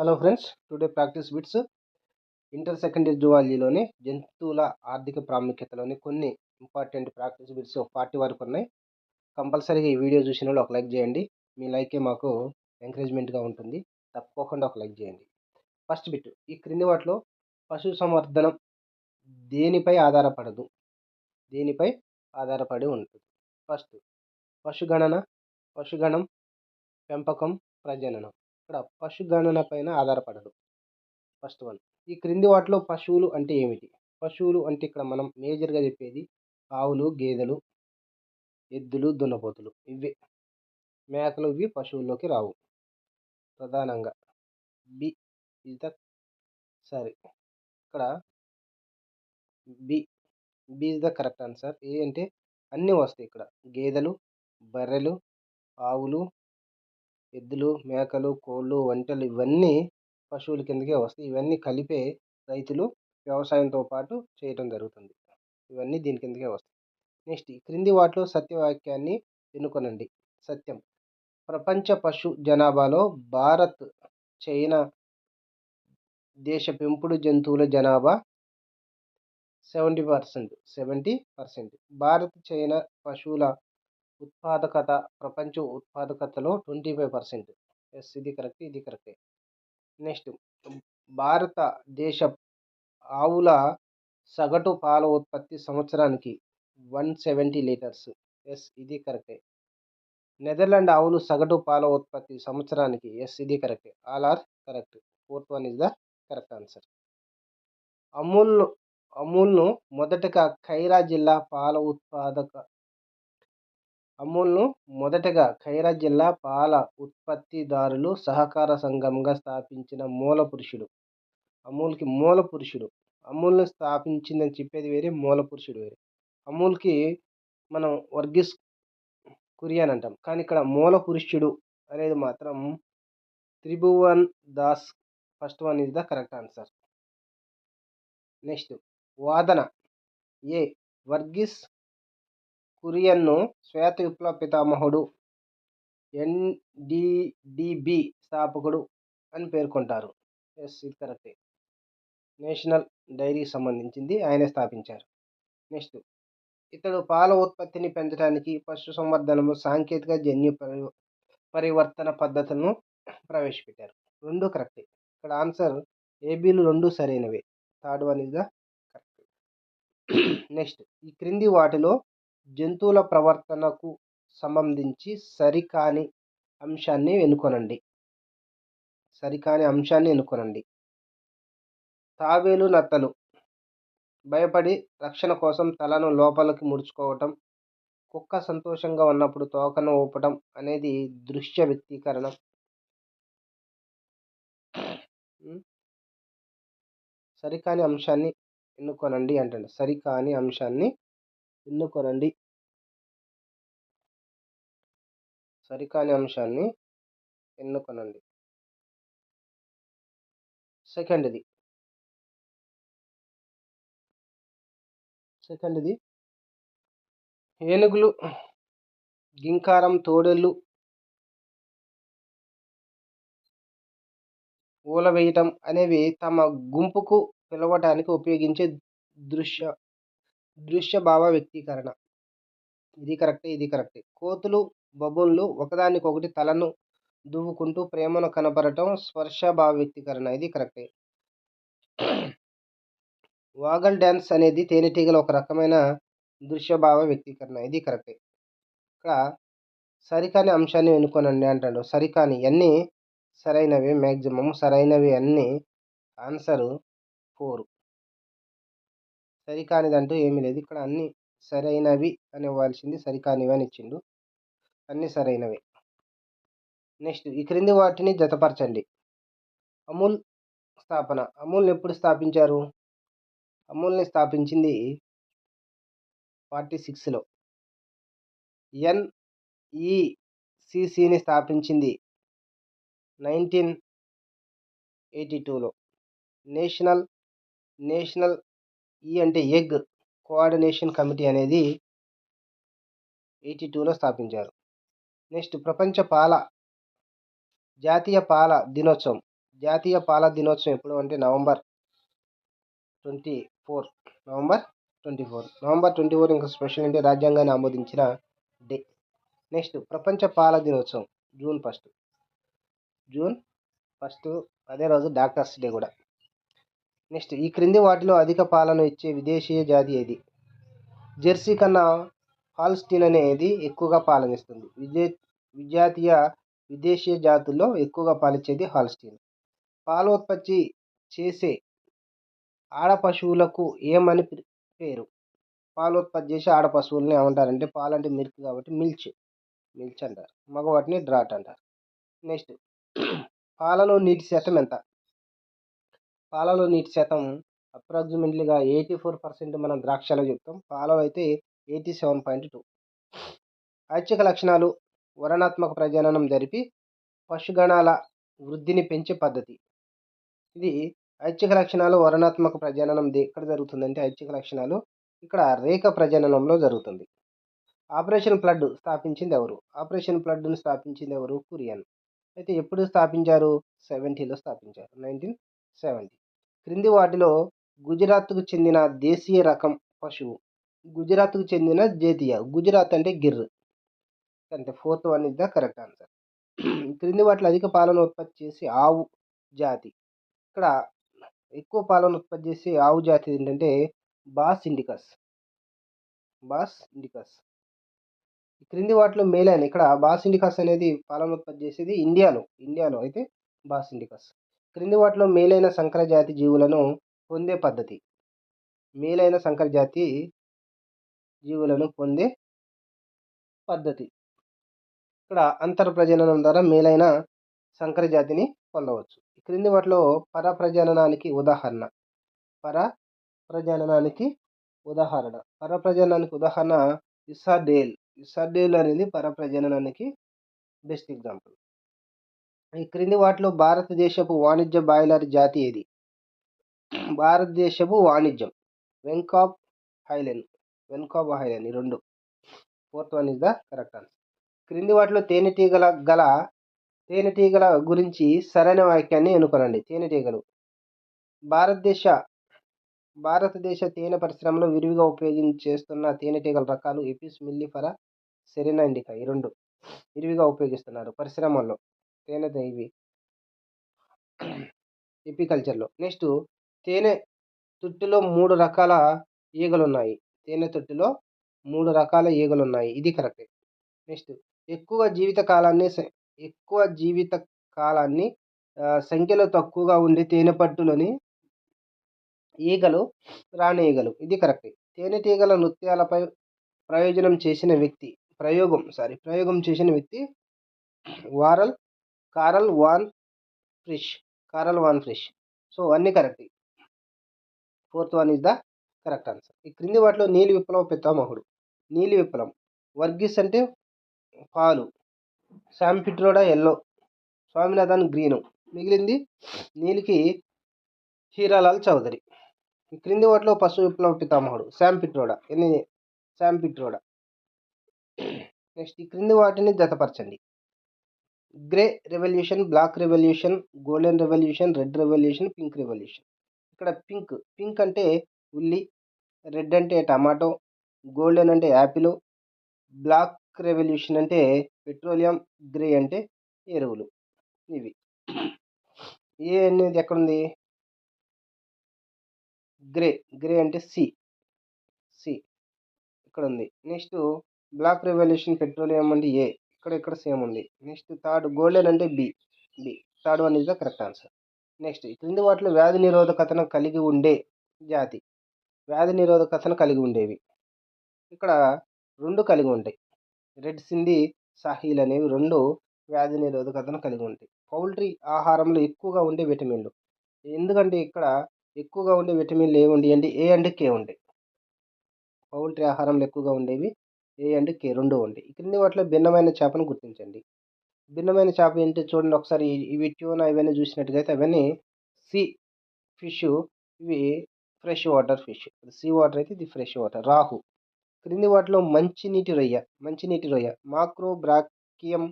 Hello friends today practice bits inter secondary జువాలజీలోని జంతువుల ఆర్థిక ప్రాముఖ్యతలోని కొన్ని ఇంపార్టెంట్ ప్రాక్టీస్ బిట్స్ పార్టీ వరకు ఉన్నాయి. కంపల్సరీగా ఈ వీడియో చూసిన వాళ్ళు ఒక లైక్ చేయండి. మీ లైకే మాకు ఎంకరేజ్మెంట్గా ఉంటుంది. తప్పకుండా ఒక లైక్ చేయండి. ఫస్ట్ బిట్ ఈ క్రింది వాటిలో పశు సంవర్ధనం దేనిపై ఆధారపడదు? దేనిపై ఆధారపడి ఉంటుంది? ఫస్ట్ పశుగణన పశుగణం పెంపకం ప్రజననం. ఇక్కడ పశుగణన పైన ఆధారపడదు. First one. ఈ క్రింది వాటిలో పశువులు అంటే ఏమిటి? పశువులు అంటే ఇక్కడ మనం మేజర్గా చెప్పేది ఆవులు గేదెలు ఎద్దులు దున్నపోతులు ఇవే మేకలు ఇవి పశువుల్లోకి రావు. ప్రధానంగా. B is the sorry. ఇక్కడ B. B is the correct answer. A అంటే అన్నీ వస్తాయి ఇక్కడ. గేదెలు బర్రెలు ఆవులు ఎద్దులు మేకలు కోళ్ళు ఒంటెలు ఇవన్నీ పశువుల కిందకే వస్తాయి. ఇవన్నీ కలిపే రైతులు వ్యవసాయంతో పాటు చేయటం జరుగుతుంది. ఇవన్నీ దీని కిందకే వస్తాయి. నెక్స్ట్ క్రింది వాటిలో సత్యవాక్యాన్ని ఎన్నుకొనండి. సత్యం. ప్రపంచ పశు జనాభాలో భారత్ చైనా దేశ పెంపుడు జంతువుల జనాభా seventy percent seventy percent. Bharat China పశువుల ఉత్పాదకత ప్రపంచ ఉత్పాదకతలో ట్వంటీ ఫైవ్ పర్సెంట్. ఎస్ ఇది కరెక్ట్ ఇది కరెక్టే. నెక్స్ట్ భారతదేశ ఆవుల సగటు పాల ఉత్పత్తి సంవత్సరానికి వన్ సెవెంటీ లీటర్స్. ఎస్ ఇది కరెక్టే. నెదర్లాండ్ ఆవులు సగటు పాల ఉత్పత్తి సంవత్సరానికి ఎస్ ఇది కరెక్టే. All are correct. Fourth one is the correct answer. Amul అమూల్ను మొదటగా ఖైరా జిల్లా పాల ఉత్పాదక అమూల్ను మొదటగా ఖైరా జిల్లా పాల ఉత్పత్తిదారులు సహకార సంఘంగా స్థాపించిన మూల పురుషుడు అమూల్కి మూల పురుషుడు అమూల్ని స్థాపించిందని చెప్పేది వేరే మూల పురుషుడు వేరే. అమూల్కి మనం వర్గీస్ కురియన్ అంటాం. కానీ ఇక్కడ మూల పురుషుడు అనేది మాత్రం Tribhuvan Das first one is the correct answer. Next వాదన. ఏ. వర్గీస్ కురియన్ను శ్వేత విప్లవ పితామహుడు ఎన్డిడిబి స్థాపకుడు అని పేర్కొంటారు. ఎస్ ఇది కరెక్టే. నేషనల్ డైరీకి సంబంధించింది ఆయనే స్థాపించారు. నెక్స్ట్ ఇతడు పాల ఉత్పత్తిని పెంచడానికి పశు సంవర్ధనము సాంకేతిక జన్యు పరి పరివర్తన పద్ధతులను ప్రవేశపెట్టారు. రెండు కరెక్టే. ఇక్కడ ఆన్సర్ ఏబీలు రెండు సరైనవే. Third one is the correct. Next ఈ క్రింది వాటిలో జంతువుల ప్రవర్తనకు సంబంధించి సరికాని అంశాన్ని ఎన్నుకొనండి. సరికాని అంశాన్ని ఎన్నుకొనండి. తాబేలు నత్తలు. భయపడి రక్షణ కోసం తలను లోపలికి ముడుచుకోవటం కుక్క సంతోషంగా ఉన్నప్పుడు తోకను ఊపటం అనేది దృశ్య వ్యక్తీకరణ. సరికాని అంశాన్ని ఎన్నుకొనండి అంటండి. సరికాని అంశాన్ని ఎన్నుకొనండి సరికాని అంశాన్ని ఎన్నుకొనండి సెకండ్ది. సెకండ్ది. ఏనుగులు గింకారం తోడేళ్ళు ఊలవేయటం అనేవి తమ గుంపుకు పిలవటానికి ఉపయోగించే దృశ్య దృశ్య భావ వ్యక్తీకరణ. ఇది కరెక్టే ఇది కరెక్టే. కోతులు బబుల్లు ఒకదానికొకటి తలను దువ్వుకుంటూ ప్రేమను కనపడటం స్పర్శ భావ వ్యక్తీకరణ. ఇది కరెక్టే. వాగల్ డ్యాన్స్ అనేది తేనెటీగల ఒక రకమైన దృశ్య భావ వ్యక్తీకరణ. ఇది కరెక్టే. ఇక్కడ సరికాని అంశాన్ని ఎన్నుకోనండి అంటాడు. సరికాని అన్నీ సరైనవి మ్యాక్సిమం సరైనవి అన్నీ ఆన్సరు ఫోర్. సరికానిదంటూ ఏమీ లేదు. ఇక్కడ అన్నీ సరైనవి అని ఇవ్వాల్సింది సరికానివి అని ఇచ్చిండు అన్నీ సరైనవి. నెక్స్ట్ ఈ క్రింది వాటిని జతపరచండి. అమూల్ స్థాపన. అమూల్ని ఎప్పుడు స్థాపించారు? అమూల్ని స్థాపించింది ఫార్టీ సిక్స్లో. ఎన్ఈసిసిని స్థాపించింది నైన్టీన్ ఎయిటీ టూలో. నేషనల్ నేషనల్ ఈ అంటే ఎగ్ కోఆర్డినేషన్ కమిటీ అనేది ఎయిటీ టూలో స్థాపించారు. నెక్స్ట్ ప్రపంచ పాల జాతీయ పాల దినోత్సవం. జాతీయ పాల దినోత్సవం ఎప్పుడు అంటే November twenty four. November twenty four. November twenty four ఇంకా స్పెషల్ అంటే రాజ్యాంగాన్ని ఆమోదించిన డే. నెక్స్ట్ ప్రపంచ పాల దినోత్సవం జూన్ ఫస్ట్. జూన్ ఫస్ట్ అదే రోజు డాక్టర్స్ డే కూడా. నెక్స్ట్ ఈ క్రింది వాటిలో అధిక పాలను ఇచ్చే విదేశీయ జాతి ఏది? జెర్సీ కన్నా హాల్స్టీన్ అనేది ఎక్కువగా పాలనిస్తుంది. విజే విజాతీయ విదేశీయ జాతుల్లో ఎక్కువగా పాలిచ్చేది హాల్స్టీన్. పాల ఉత్పత్తి చేసే ఆడ పశువులకు ఏమని పేరు? పాల ఉత్పత్తి చేసే ఆడ పశువులని ఏమంటారంటే పాలు అంటే మిల్క్ కాబట్టి మిల్చ్. మిల్చ్ అంటారు. మగవాటిని డ్రాట్ అంటారు. నెక్స్ట్ పాలలో నీటి శాతం ఎంత? పాలలో నీటి శాతం అప్రాక్సిమేట్లీగా ఎయిటీ ఫోర్ పర్సెంట్ మనం ద్రాక్షలో చెప్తాం. పాలలో అయితే ఎయిటీ సెవెన్ పాయింట్ టూ. ఐచ్ఛిక లక్షణాలు వరణాత్మక ప్రజననం జరిపి పశుగణాల వృద్ధిని పెంచే పద్ధతి. ఇది ఐచ్ఛిక లక్షణాలు వరణాత్మక ప్రజననం ఎక్కడ జరుగుతుందంటే ఐచ్ఛిక లక్షణాలు ఇక్కడ రేఖ ప్రజననంలో జరుగుతుంది. ఆపరేషన్ ఫ్లడ్ స్థాపించింది ఎవరు? ఆపరేషన్ ఫ్లడ్ను స్థాపించింది ఎవరు? కురియన్. అయితే ఎప్పుడు స్థాపించారు? సెవెంటీలో స్థాపించారు. Nineteen seventy. క్రింది వాటిలో గుజరాత్కు చెందిన దేశీయ రకం పశువు గుజరాత్కు చెందిన జాతీయ. గుజరాత్ అంటే గిర్. అంటే fourth one is the correct answer. క్రింది వాటిలో అధిక పాలను ఉత్పత్తి చేసి ఆవు జాతి. ఇక్కడ ఎక్కువ పాలను ఉత్పత్తి చేసే ఆవు జాతి ఏంటంటే బాస్ ఇండికస్. Boss indicus. క్రింది వాటిలో మేలైన ఇక్కడ బాస్ ఇండికస్ అనేది పాలను ఉత్పత్తి చేసేది ఇండియాలో. ఇండియాలో అయితే బాస్ ఇండికస్. క్రింది వాటిలో మేలైన సంకరజాతి జీవులను పొందే పద్ధతి. మేలైన సంకరజాతి జీవులను పొందే పద్ధతి. ఇక్కడ అంతర్ప్రజననం ద్వారా మేలైన సంకరజాతిని పొందవచ్చు. క్రింది వాటిలో పరప్రజననానికి ఉదాహరణ. పర ప్రజననానికి ఉదాహరణ. పరప్రజననానికి ఉదాహరణ ఇసాడేల్ ఇసాడేల్ అనేది పరప్రజననానికి బెస్ట్ ఎగ్జాంపుల్. ఈ క్రింది వాటిలో భారతదేశపు వాణిజ్య బాయిలర్ జాతి ఏది? భారతదేశపు వాణిజ్యం. వెంకాప్ హైలెన్. వెన్కాప్ హైలెన్ ఈ రెండు. Fourth one is the correct answer. క్రింది వాటిలో తేనెటీగల గల తేనెటీగల గురించి సరైన వాక్యాన్ని ఎన్నుకోనండి. తేనెటీగలు భారతదేశ భారతదేశ తేనె పరిశ్రమలో విరివిగా ఉపయోగించేస్తున్న తేనెటీగల రకాలు ఎపిస్ మిల్లిఫరా సెరెనా ఇండికా ఈ రెండు విరివిగా ఉపయోగిస్తున్నారు పరిశ్రమల్లో. తేనె ఇవి ఎపికల్చర్లో నెక్స్ట్ తేనె తొట్టులో మూడు రకాల ఈగలు ఉన్నాయి తేనె తొట్టిలో మూడు రకాల ఈగలు ఉన్నాయి ఇది కరెక్టే. నెక్స్ట్ ఎక్కువ జీవిత కాలాన్ని ఎక్కువ జీవిత కాలాన్ని సంఖ్యలో తక్కువగా ఉండే తేనె పట్టులోని ఈగలు రాణి ఈగలు. ఇది కరెక్టే. తేనెటీగల నృత్యాలపై ప్రయోజనం చేసిన వ్యక్తి ప్రయోగం సారీ ప్రయోగం చేసిన వ్యక్తి వారల్ Karl von Frisch Karl von Frisch. So అన్నీ correct. Fourth one is the correct answer. ఈ క్రింది వాటిలో నీలి విప్లవ పితామహుడు నీలి విప్లవం. వర్గీస్ అంటే పాలు. శామ్ పిట్రోడా ఎల్లో. స్వామినాథన్ గ్రీను. మిగిలింది నీలికి హీరాలాల్ చౌదరి. ఈ క్రింది వాటిలో పశు విప్లవ పితామహుడు శామ్ పిట్రోడా. ఎన్ని? శామ్ పిట్రోడా. నెక్స్ట్ ఈ క్రింది వాటిని జతపరచండి. Grey revolution black revolution golden revolution red revolution pink revolution. ఇక్కడ పింక్ పింక్ అంటే ఉల్లి రెడ్ అంటే టమాటో గోల్డెన్ అంటే యాపిల్ బ్లాక్ రెవల్యూషన్ అంటే పెట్రోలియం గ్రే అంటే ఎరువులు. ఇవి. ఏ అనేది ఎక్కడుంది? గ్రే గ్రే అంటే సి సి. ఇక్కడ ఉంది నెక్స్ట్ బ్లాక్ రెవల్యూషన్ పెట్రోలియం అంటే ఏ? ఇక్కడ ఇక్కడ సేమ్ ఉంది. నెక్స్ట్ థర్డ్ గోల్డెన్ అంటే B B third one is the correct answer next క్రింది వాటిలో వ్యాధి నిరోధకతను కలిగి ఉండే జాతి. వ్యాధి నిరోధకతను కలిగి ఉండేవి. ఇక్కడ రెండు కలిగి ఉంటాయి. రెడ్ సింధి సాహీల్ అనేవి రెండు వ్యాధి నిరోధకతను కలిగి ఉంటాయి. పౌల్ట్రీ ఆహారంలో ఎక్కువగా ఉండే విటమిన్లు ఎందుకంటే ఇక్కడ ఎక్కువగా ఉండే విటమిన్లు ఏముండి అంటే ఏ అండ్ కే ఉంటాయి పౌల్ట్రీ ఆహారంలో ఎక్కువగా ఉండేవి ఏ అండ్ కే రెండు ఉంది క్రింది వాటిలో భిన్నమైన చేపను గుర్తించండి. భిన్నమైన చేప ఏంటి చూడండి ఒకసారి ఇవి ట్యూన్ అవన్నీ చూసినట్టుగా అయితే అవన్నీ సీ ఫిష్ ఇవి fresh water fish. Sea water అయితే ఇది ఫ్రెష్ వాటర్. రాహు. క్రింది వాటిలో మంచినీటి రొయ్య మంచినీటి రొయ్య. మాక్రో బ్రాకియం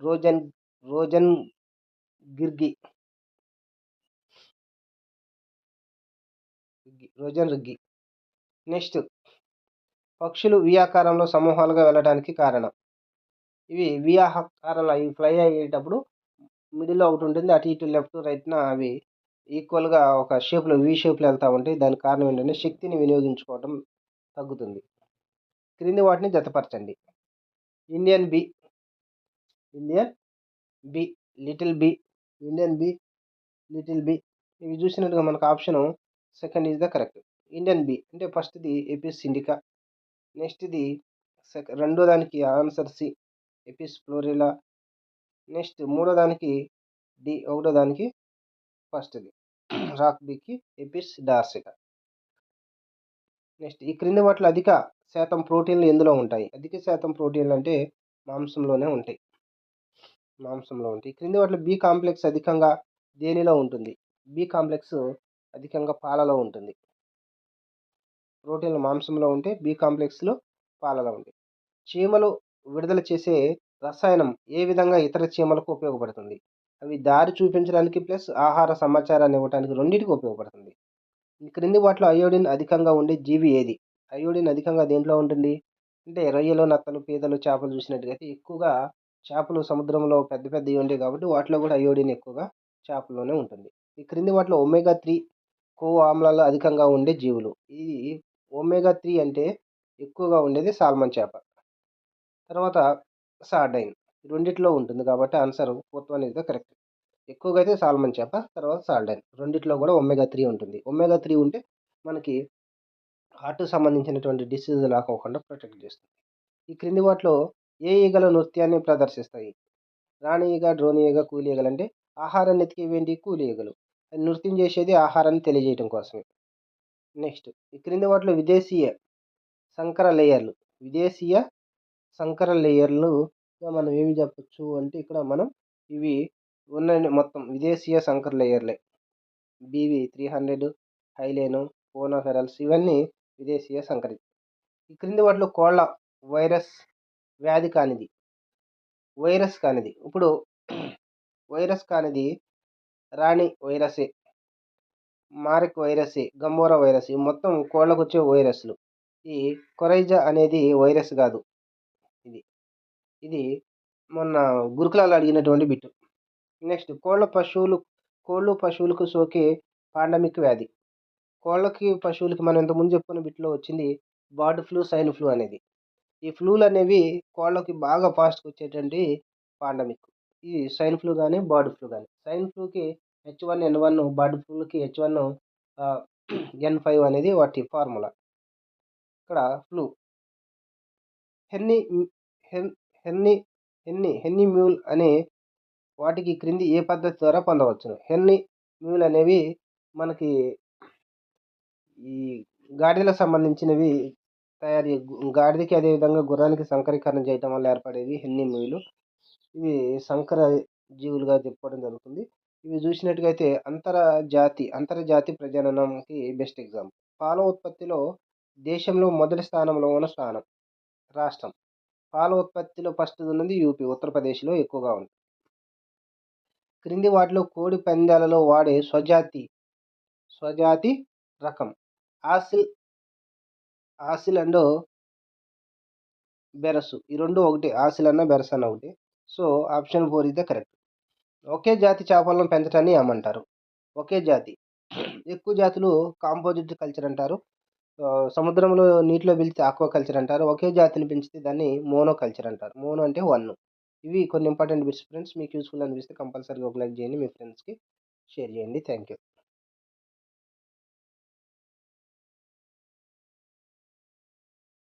రోజన్ రోజన్ గిర్గి రోజన్ రిగ్గి. నెక్స్ట్ పక్షులు వి ఆకారంలో సమూహాలుగా వెళ్ళడానికి కారణం. ఇవి వి ఆకారంలో ఇవి ఫ్లై అయ్యేటప్పుడు మిడిల్లో ఒకటి ఉంటుంది. అటు ఇటు లెఫ్ట్ రైట్న అవి ఈక్వల్గా ఒక షేప్లో వి షేప్లో వెళ్తూ ఉంటాయి. దానికి కారణం ఏంటంటే శక్తిని వినియోగించుకోవడం తగ్గుతుంది. క్రింది వాటిని జతపరచండి. Indian bee Indian bee little bee Indian bee little bee. ఇవి చూసినట్టుగా మనకు option second is the correct. Indian bee అంటే ఫస్ట్ది ఎపిస్ ఇండికా నెక్స్ట్ది సెక రెండో దానికి answer C Apis florea next మూడో దానికి డి ఒకటో దానికి ఫస్ట్ది. రాక్ బికి ఎపిస్ డార్సిటా నెక్స్ట్ ఈ క్రింది వాటిలో అధిక శాతం ప్రోటీన్లు ఎందులో ఉంటాయి? అధిక శాతం ప్రోటీన్లు అంటే మాంసంలోనే ఉంటాయి. మాంసంలో ఉంటాయి. క్రింది వాటిలో బి కాంప్లెక్స్ అధికంగా దేనిలో ఉంటుంది? బి కాంప్లెక్స్ అధికంగా పాలలో ఉంటుంది. ప్రోటీన్లు మాంసంలో ఉంటే బి కాంప్లెక్స్లు పాలలో ఉంటాయి. చీమలు విడుదల చేసే రసాయనం ఏ విధంగా ఇతర చీమలకు ఉపయోగపడుతుంది? అవి దారి చూపించడానికి ప్లస్ ఆహార సమాచారాన్ని ఇవ్వడానికి రెండింటికి ఉపయోగపడుతుంది. ఈ క్రింది వాటిలో అయోడిన్ అధికంగా ఉండే జీవి ఏది? అయోడిన్ అధికంగా దేంట్లో ఉంటుంది? అంటే రొయ్యలు నత్తలు పీతలు చేపలు చూసినట్టుగైతే ఎక్కువగా చేపలు సముద్రంలో పెద్ద పెద్దవి ఉంటాయి కాబట్టి వాటిలో కూడా అయోడిన్ ఎక్కువగా చేపల్లోనే ఉంటుంది. ఈ క్రింది వాటిలో ఒమేగా త్రీ కొవ్వు ఆమ్లాలు అధికంగా ఉండే జీవులు. ఇది ఒమేగా త్రీ అంటే ఎక్కువగా ఉండేది సాల్మన్ చేప. తర్వాత సార్డైన్ రెండిట్లో ఉంటుంది కాబట్టి answer fourth one is the correct. ఎక్కువగా అయితే సాల్మన్ చేప తర్వాత సాల్డైన్ రెండిట్లో కూడా ఒమేగా త్రీ ఉంటుంది. ఒమేగా త్రీ ఉంటే మనకి హార్ట్ సంబంధించినటువంటి డిసీజ్ రాకోకుండా ప్రొటెక్ట్ చేస్తుంది. ఈ క్రింది వాటిలో ఏ ఈగలు నృత్యాన్ని ప్రదర్శిస్తాయి? రాణి ఈగ డ్రోన్ ఈగ కూలి ఈగలు అంటే ఆహారాన్ని ఎతికేవేంటి కూలి ఈగలు. నృత్యం చేసేది ఆహారాన్ని తెలియజేయడం కోసమే. నెక్స్ట్. ఈ క్రింది వాటిలో విదేశీయ సంకర లేయర్లు. విదేశీయ సంకర లేయర్లు మనం ఏమి చెప్పచ్చు అంటే ఇక్కడ మనం ఇవి ఉన్న మొత్తం విదేశీయ సంకర లేయర్లే. బీవీ త్రీ హండ్రెడ్ హైలేను ఫోనోఫెరల్స్ ఇవన్నీ విదేశీయ సంకరి ఈ క్రింది వాటిలో కోళ్ళ వైరస్ వ్యాధి కానిది. వైరస్ కానిది. ఇప్పుడు వైరస్ కానిది రాణి వైరసే. మారిక్ వైరసే గంబోరా వైరస్ ఇవి మొత్తం కోళ్ళకు వచ్చే వైరస్లు. ఈ కొరైజా అనేది వైరస్ కాదు ఇది. ఇది మొన్న గురుకులాలు అడిగినటువంటి బిట్టు. నెక్స్ట్ కోళ్ళ పశువులు కోళ్ళు పశువులకు సోకే పాండమిక్ వ్యాధి. కోళ్ళకి పశువులకి మనం ఇంతకుముందు చెప్పుకున్న బిట్లో వచ్చింది బర్డ్ ఫ్లూ సైన్ ఫ్లూ అనేది. ఈ ఫ్లూలు అనేవి కోళ్ళకి బాగా ఫాస్ట్గా వచ్చేటువంటి పాండమిక్. ఈ సైన్ ఫ్లూ కానీ బర్డ్ ఫ్లూ కానీ swine ఫ్లూకి H one N one bird ఫ్లూకి H one N five అనేది వాటి ఫార్ములా ఇక్కడ ఫ్లూ హెన్ని హెన్ హెన్ని హెన్ని హెన్ని మ్యూల్ అనే వాటికి క్రింది ఏ పద్ధతి ద్వారా పొందవచ్చును? హెన్ని మ్యూల్ అనేవి మనకి ఈ గాడిదలకు సంబంధించినవి తయారీ గాడిదకి అదేవిధంగా గుర్రానికి సంకరీకరణ చేయటం వల్ల ఏర్పడేవి హెన్ని మ్యూలు ఇవి సంకర జీవులుగా చెప్పుకోవడం జరుగుతుంది. ఇవి చూసినట్టుగైతే అంతర్జాతి అంతర్జాతి ప్రజననంకి బెస్ట్ ఎగ్జాంపుల్. పాల ఉత్పత్తిలో దేశంలో మొదటి స్థానంలో ఉన్న స్థానం రాష్ట్రం. పాల ఉత్పత్తిలో ఫస్ట్ ఉన్నది యూపీ ఉత్తరప్రదేశ్లో ఎక్కువగా ఉంది. క్రింది వాటిలో కోడి పందాలలో వాడే స్వజాతి స్వజాతి రకం. ఆసిల్ ఆసిల్ అండ్ బెరసు. ఈ రెండు ఒకటి ఆసిల్ అన్న బెరస్ అన్న ఒకటి. So option four is the correct. ఒకే జాతి చేపలను పెంచడాన్ని ఏమంటారు? ఒకే జాతి. ఎక్కువ జాతులు కాంపోజిట్ కల్చర్ అంటారు. సముద్రంలో నీటిలో పిలిచి ఆక్వా కల్చర్ అంటారు. ఒకే జాతిని పెంచితే దాన్ని మోనో కల్చర్ అంటారు. మోనో అంటే వన్ ఇవి కొన్ని ఇంపార్టెంట్ బిట్స్ ఫ్రెండ్స్ మీకు యూస్ఫుల్ అనిపిస్తే కంపల్సరీగా ఒక లైక్ చేయండి. మీ ఫ్రెండ్స్కి షేర్ చేయండి. Thank you